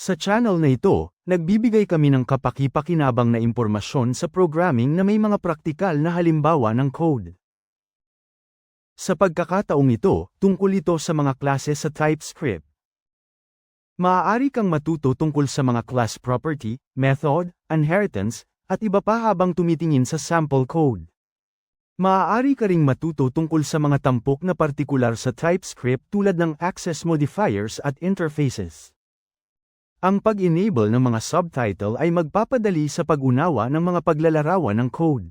Sa channel na ito, nagbibigay kami ng kapaki-pakinabang na impormasyon sa programming na may mga praktikal na halimbawa ng code. Sa pagkakataong ito, tungkol ito sa mga klase sa TypeScript. Maaari kang matuto tungkol sa mga class property, method, inheritance, at iba pa habang tumitingin sa sample code. Maaari ka ring matuto tungkol sa mga tampok na partikular sa TypeScript tulad ng access modifiers at interfaces. Ang pag-enable ng mga subtitle ay magpapadali sa pag-unawa ng mga paglalarawan ng code.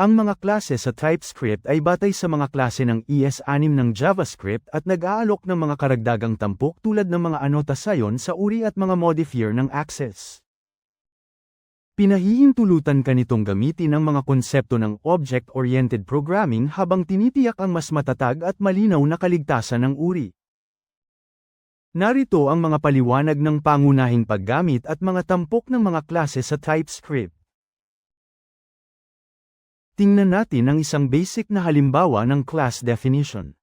Ang mga klase sa TypeScript ay batay sa mga klase ng ES6 ng JavaScript at nag-aalok ng mga karagdagang tampok tulad ng mga anotasyon sa uri at mga modifier ng access. Pinahihintulutan ka nitong gamitin ang mga konsepto ng object-oriented programming habang tinitiyak ang mas matatag at malinaw na kaligtasan ng uri. Narito ang mga paliwanag ng pangunahing paggamit at mga tampok ng mga klase sa TypeScript. Tingnan natin ang isang basic na halimbawa ng class definition.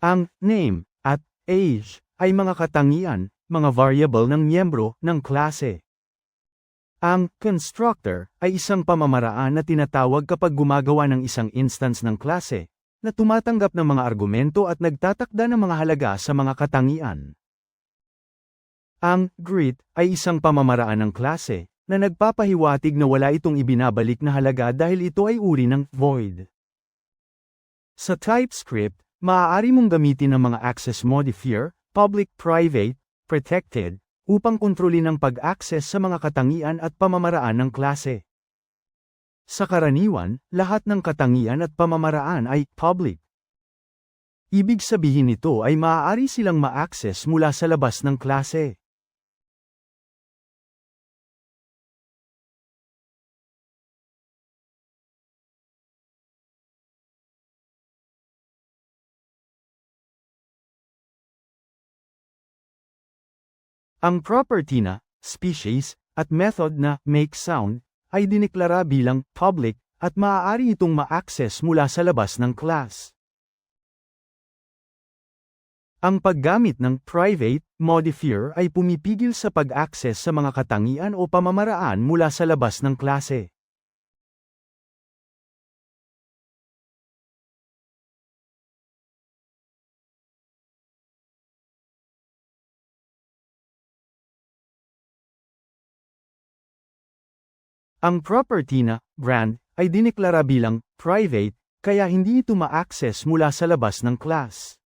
Ang name at age ay mga katangian, mga variable ng miyembro ng klase. Ang constructor ay isang pamamaraan na tinatawag kapag gumagawa ng isang instance ng klase, na tumatanggap ng mga argumento at nagtatakda ng mga halaga sa mga katangian. Ang greet ay isang pamamaraan ng klase, na nagpapahiwatig na wala itong ibinabalik na halaga dahil ito ay uri ng void. Sa TypeScript, maaari mong gamitin ang mga access modifier, public-private, protected, upang kontrolin ang pag-access sa mga katangian at pamamaraan ng klase. Sa karaniwan, lahat ng katangian at pamamaraan ay public. Ibig sabihin nito ay maaari silang ma-access mula sa labas ng klase. Ang property na species at method na make sound ay diniklara bilang public at maaari itong ma-access mula sa labas ng class. Ang paggamit ng private modifier ay pumipigil sa pag-access sa mga katangian o pamamaraan mula sa labas ng klase. Ang property na brand ay diniklara bilang private, kaya hindi ito ma-access mula sa labas ng class.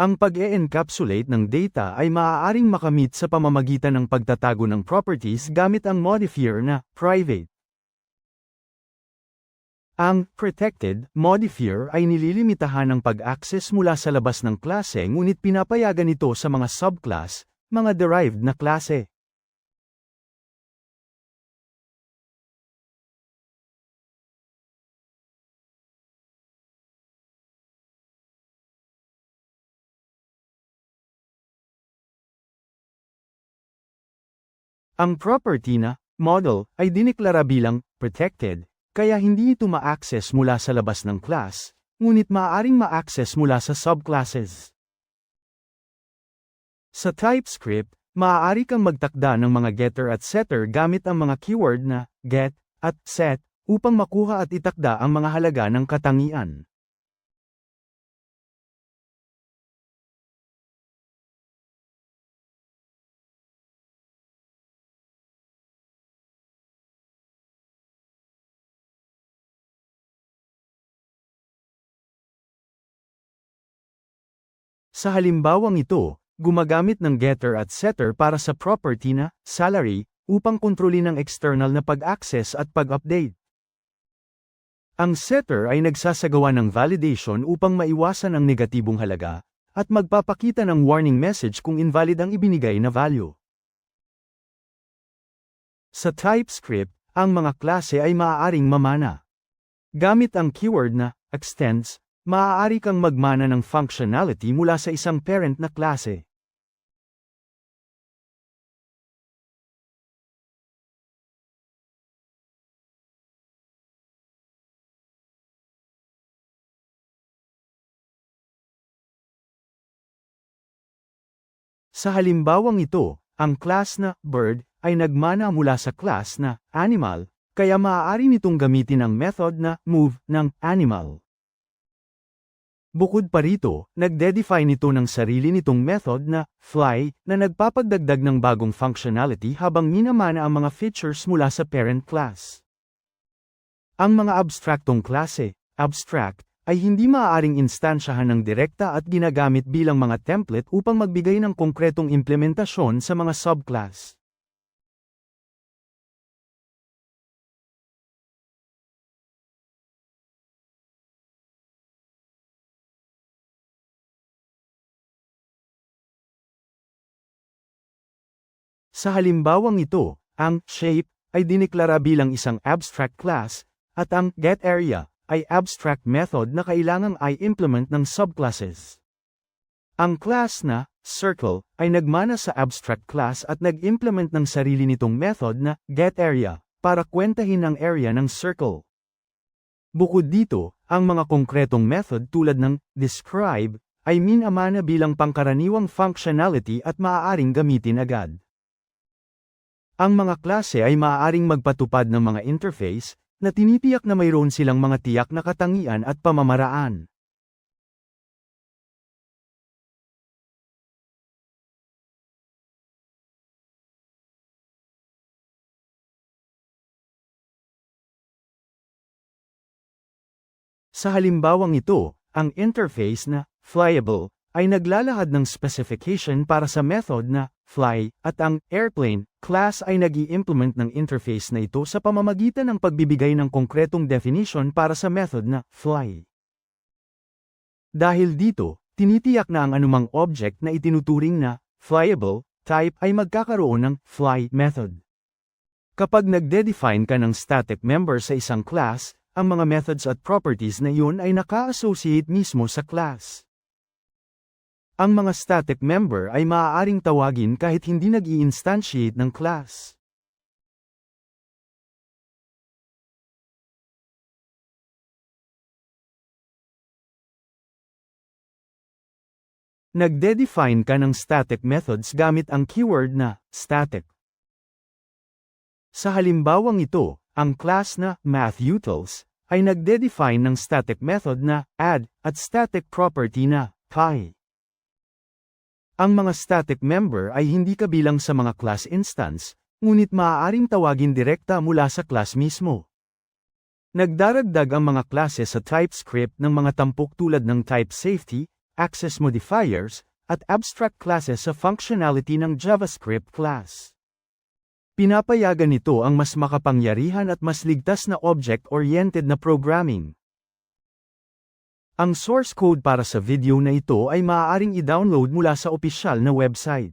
Ang pag-e-encapsulate ng data ay maaaring makamit sa pamamagitan ng pagtatago ng properties gamit ang modifier na private. Ang protected modifier ay nililimitahan ng pag-access mula sa labas ng klase ngunit pinapayagan ito sa mga subclass, mga derived na klase. Ang property na model ay diniklara bilang protected, kaya hindi ito ma-access mula sa labas ng class, ngunit maaaring ma-access mula sa subclasses. Sa TypeScript, maaari kang magtakda ng mga getter at setter gamit ang mga keyword na get at set upang makuha at itakda ang mga halaga ng katangian. Sa halimbawang ito, gumagamit ng getter at setter para sa property na salary upang kontrolin ang external na pag-access at pag-update. Ang setter ay nagsasagawa ng validation upang maiwasan ang negatibong halaga at magpapakita ng warning message kung invalid ang ibinigay na value. Sa TypeScript, ang mga klase ay maaaring mamana. Gamit ang keyword na extends maaari kang magmana ng functionality mula sa isang parent na klase. Sa halimbawang ito, ang class na bird ay nagmana mula sa class na animal, kaya maaari nitong gamitin ang method na move ng animal. Bukod pa rito, nagde-define ito ng sarili nitong method na fly na nagpapagdagdag ng bagong functionality habang minamana ang mga features mula sa parent class. Ang mga abstraktong klase, abstract, ay hindi maaaring instansyahan ng direkta at ginagamit bilang mga template upang magbigay ng konkretong implementasyon sa mga subclass. Sa halimbawang ito, ang shape ay diniklara bilang isang abstract class, at ang getArea ay abstract method na kailangang i-implement ng subclasses. Ang class na circle ay nagmana sa abstract class at nag-implement ng sarili nitong method na getArea para kwentahin ang area ng circle. Bukod dito, ang mga konkretong method tulad ng describe ay minamana bilang pangkaraniwang functionality at maaaring gamitin agad. Ang mga klase ay maaaring magpatupad ng mga interface, na tinitiyak na mayroon silang mga tiyak na katangian at pamamaraan. Sa halimbawang ito, ang interface na flyable ay naglalahad ng specification para sa method na fly at ang airplane class ay nag implement ng interface na ito sa pamamagitan ng pagbibigay ng konkretong definition para sa method na fly. Dahil dito, tinitiyak na ang anumang object na itinuturing na flyable type ay magkakaroon ng fly method. Kapag nagde-define ka ng static member sa isang class, ang mga methods at properties na iyon ay naka-associate mismo sa class. Ang mga static member ay maaaring tawagin kahit hindi nag instantiate ng class. Nagde-define ka ng static methods gamit ang keyword na static. Sa halimbawang ito, ang class na mathutils ay nagde-define ng static method na add at static property na pi. Ang mga static member ay hindi kabilang sa mga class instance, ngunit maaaring tawagin direkta mula sa class mismo. Nagdaragdag ang mga klase sa TypeScript ng mga tampok tulad ng type safety, access modifiers, at abstract classes sa functionality ng JavaScript class. Pinapayagan nito ang mas makapangyarihan at mas ligtas na object-oriented na programming. Ang source code para sa video na ito ay maaaring i-download mula sa opisyal na website.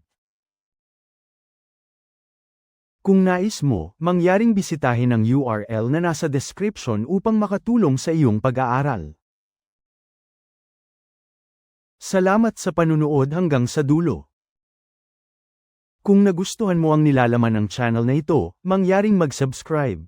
Kung nais mo, mangyaring bisitahin ang URL na nasa description upang makatulong sa iyong pag-aaral. Salamat sa panunood hanggang sa dulo. Kung nagustuhan mo ang nilalaman ng channel na ito, mangyaring mag-subscribe.